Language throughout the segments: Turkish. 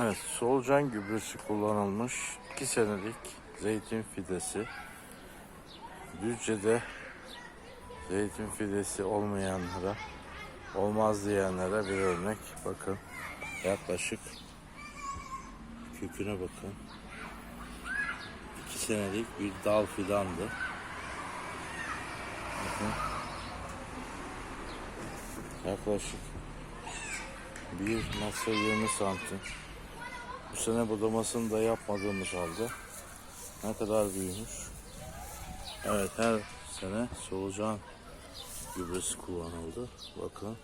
Evet, solucan gübresi kullanılmış 2 senelik zeytin fidesi. Düzce'de zeytin fidesi olmayanlara, olmaz diyenlere bir örnek. Bakın, yaklaşık köküne bakın. 2 senelik bir dal fidandı. Bakın. Yaklaşık 1.20 santim. Bu sene budamasını da yapmadığımız halde ne kadar büyümüş. Evet her sene solucan gübresi kullanıldı. Bakın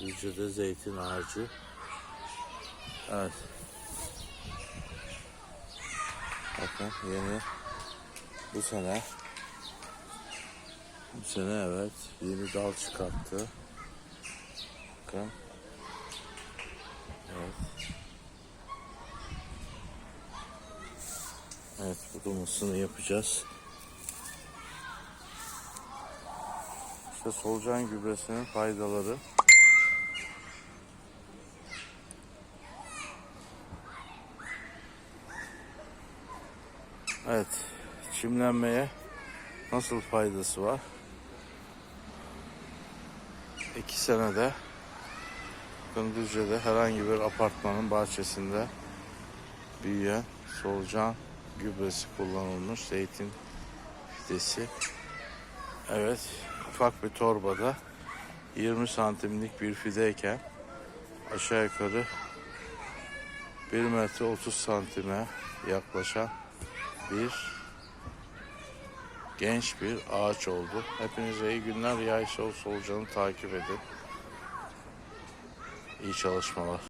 Düzce'de zeytin ağacı. Evet. Bakın yeni bu sene bu sene evet yeni dal çıkarttı. Bakın. Evet budamasını yapacağız. İşte solucan gübresinin faydaları. Evet, çimlenmeye nasıl faydası var? İki senede Gündüzce'de herhangi bir apartmanın bahçesinde büyüyen solucan gübresi kullanılmış zeytin fidesi. Evet, ufak bir torbada 20 santimlik bir fideyken aşağı yukarı 1 metre 30 santime yaklaşan bir genç bir ağaç oldu. Hepinize iyi günler. Yay Sol Solucan'ı takip edin. İyi çalışmalar.